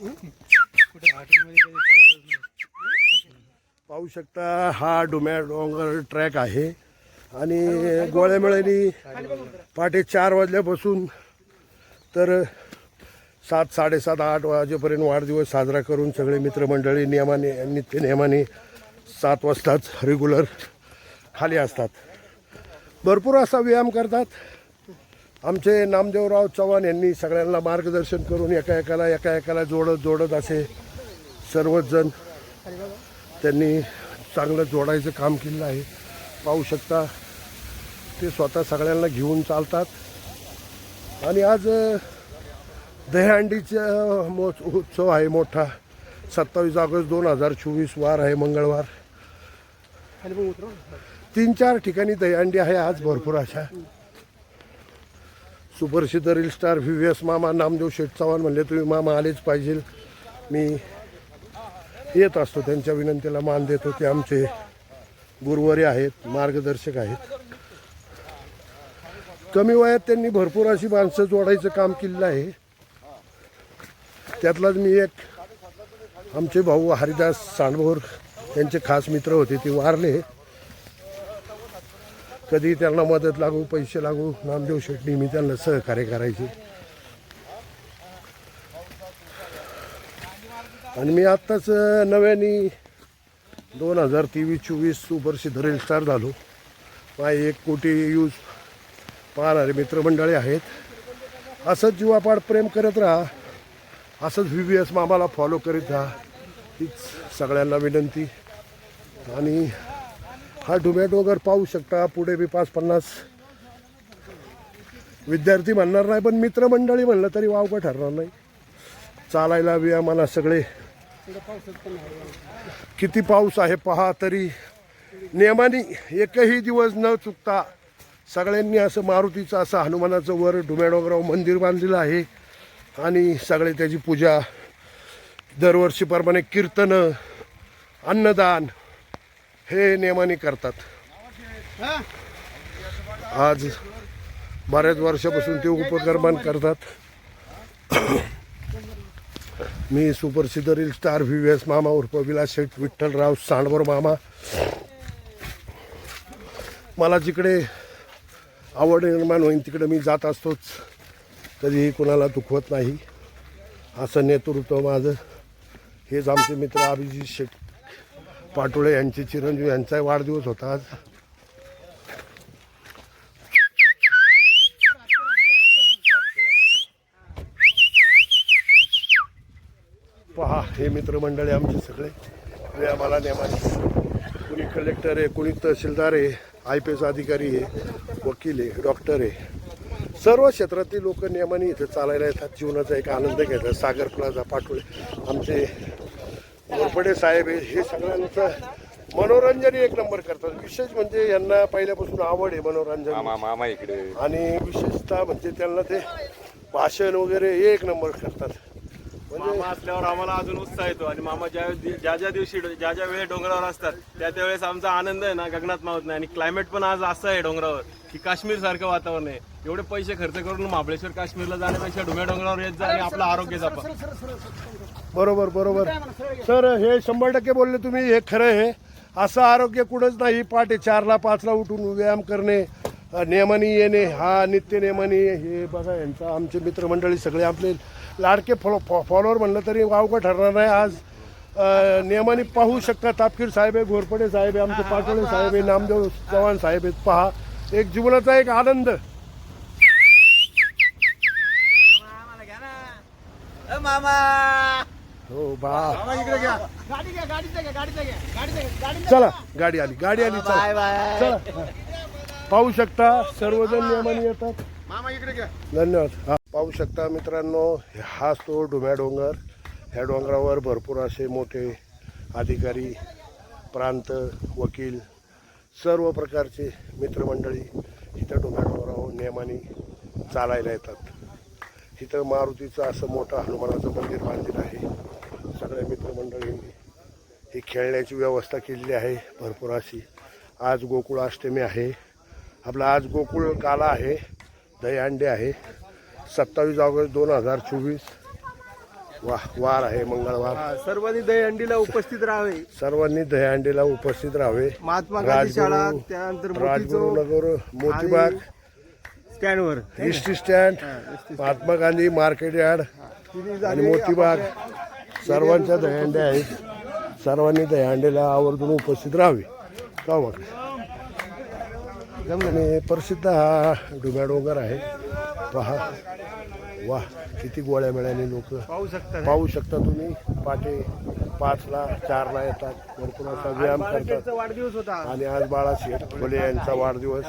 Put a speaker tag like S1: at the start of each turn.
S1: कुठे
S2: पाहू शकता हा डोम्या डोंगर ट्रॅक आहे. आणि गोळ्यामेळ्यानी पहाटे चार वाजल्यापासून तर सात साडेसात आठ वाजेपर्यंत वाढदिवस साजरा करून सगळे मित्रमंडळी नियमाने नित्य नियमाने सात वाजताच रेग्युलर खाली असतात. भरपूर असा व्यायाम करतात. आमचे नामदेवराव चव्हाण यांनी सगळ्यांना मार्गदर्शन करून एका एकाला एका एकाला जोडत जोडत असे सर्वच जण त्यांनी चांगलं जोडायचं काम केलं आहे. पाहू शकता ते स्वतः सगळ्यांना घेऊन चालतात. आणि आज दहीहंडीचा मो उत्सव आहे मोठा. सत्तावीस ऑगस्ट दोन हजार चोवीस वार आहे मंगळवार. तीन चार ठिकाणी दहीहंडी आहे आज भरपूर अशा. सुप्रसिद्ध reel star V V S मामा नामदेव शेठ चव्हाण म्हणले तुम्ही मामा आलेच पाहिजे. मी येत असतो त्यांच्या विनंतीला मान देतो ते आमचे गुरुवारी आहेत मार्गदर्शक आहेत. कमी वयात त्यांनी भरपूर अशी माणसं जोडायचं काम केलेलं आहे. त्यातलाच मी एक आमचे भाऊ हरिदास सांडभोर त्यांचे खास मित्र होते ते वारले. कधी त्यांना मदत लागू पैसे लागू नामदेव शेठ नेहमी त्यांना सहकार्य करायचे. आणि मी आत्ताच नव्याने दोन हजार तेवीस चोवीस सुपरसिद्ध रील स्टार झालो. माझे एक कोटी यूज पाहणारे मित्रमंडळी आहेत. असंच जीवापाड प्रेम करत राहा. असंच व्ही व्ही एस मामाला फॉलो करीत राहा. हीच सगळ्यांना विनंती. आणि हा डुम्या वगैरे पाहू शकता पुढे बी पाच पन्नास विद्यार्थी म्हणणार नाही पण मित्रमंडळी म्हणलं तरी वावगं ठरणार नाही. चालायला व्यायामाला सगळे. किती पाऊस आहे पहा तरी. नियमाने एकही दिवस न चुकता सगळ्यांनी असं मारुतीचं असं हनुमानाचं वर डुम्या मंदिर बांधलेलं आहे. आणि सगळे त्याची पूजा दरवर्षीप्रमाणे कीर्तनं अन्नदान हे नियमाने करतात. आज बऱ्याच वर्षापासून ते उपक्रमान करतात. मी सुप्रसिद्ध reel star V V S मामा उर्फ विलास शेठ विठ्ठलराव सांडवर मामा. मला जिकडे आवड निर्माण होईल तिकडे मी जात असतोच. कधीही कोणाला दुखवत नाही. असं नेतृत्व माझं. हेच आमचे मित्र अभिजित शेठ. पाटोळे यांचे चिरंजीव यांचा वाढदिवस होता आज. पहा हे मित्रमंडळी आमचे सगळे. आम्हाला नेमाने. कुणी कलेक्टर आहे कुणी तहसीलदार आहे आय पी एस अधिकारी आहे वकील आहे डॉक्टर आहे. सर्व क्षेत्रातील लोक नियमाने इथे चालायला येतात जीवनाचा एक आनंद घेतात. सागर प्लाझा पाटोळे. आमचे घोरपडे साहेब हे सगळ्यांचं मनोरंजन एक नंबर करतात. विशेष म्हणजे यांना पहिल्यापासून आवड आहे मनोरंजन.
S3: मामा मामा इकडे.
S2: आणि विशेषतः म्हणजे त्यांना ते भाषण वगैरे एक नंबर करतात. म्हणजे
S4: मामा असल्यावर आम्हाला अजून उत्साह येतो. आणि मामा ज्या ज्या ज्या दिवशी ज्या ज्या वेळी डोंगरावर असतात त्या त्यावेळेस आमचा आनंद आहे ना गगनात मावत नाही. आणि क्लायमेट पण आज असं आहे डोंगरावर की काश्मीर सारखं वातावरण आहे. एवढे पैसे खर्च करून महाबळेश्वर काश्मीरला जाण्यापेक्षा डोंगर डोंगरावर येत जा आणि आपलं आरोग्य जपा.
S2: बरोबर बरोबर. सर हे शंभर टक्के बोलले तुम्ही हे खरं आहे. असं आरोग्य कुठंच नाही पहाटे चारला पाचला उठून व्यायाम करणे अ, नियमाने येणे हा नित्य नियमाने हे बघा यांचा आमचे मित्रमंडळी सगळे आपले लाडके फॉलो फॉलोअर म्हणलं तरी वावगं ठरणार नाही. आज अ, नियमाने पाहू शकता. तापकीर साहेब आहे घोरपडे साहेब आहे आमचे पाटोळे साहेब आहे नामदेव चव्हाण साहेब आहेत. पहा एक जीवनाचा एक आनंद. हो बा. चला गाडी आली गाडी आली चला. चला. पाहू शकता सर्वजण नियमाने येतात. धन्यवाद. हा पाहू शकता मित्रांनो हाच तो डोम्या डोंगर. ह्या डोंगरावर भरपूर असे मोठे अधिकारी प्रांत वकील सर्व प्रकारचे मित्रमंडळी इथं डोंगरा डोंगरावर नियमाने चालायला येतात. इथं मारुतीचं असं मोठं हनुमानाचं मंदिर बांधलेलं आहे. सगळ्या मित्रमंडळींनी ही खेळण्याची व्यवस्था केलेली आहे भरपूर अशी. आज गोकुळ अष्टमी आहे. आपला आज गोकुळ काला आहे. दहीहंडी आहे. सत्तावीस ऑगस्ट दोन हजार चोवीस. वा वार आहे मंगळवार.
S1: सर्वांनी दहीहंडीला उपस्थित राहावे.
S2: सर्वांनी दहीहंडीला उपस्थित राहावे.
S1: महात्मा गांधी शाळा
S2: राजगुरू
S1: त्यानंतर
S2: नगर मोतीबाग.
S1: स्टँडवर.
S2: S T stand Mahatma Gandhi market yard
S1: तिन्ही
S2: आणि
S1: जागे
S2: मोतीबाग सर्वांच्या दहीहंड्या आहेत. सर्वांनी दहीहंडीला आवर्जून उपस्थित राहावे. का मग आणि प्रसिद्ध हा डुम्या डोंगर आहे. पहा वा किती गोळ्या मिळाले लोक.
S1: पाहू शकता
S2: पाहू शकता तुम्ही. पाटे पाचला चारला येतात. भरपूर असा व्यायाम करतात.
S1: बाळासाहेबचा वाढदिवस होता.
S2: आणि आज बाळासाहेब फुले यांचा वाढदिवस.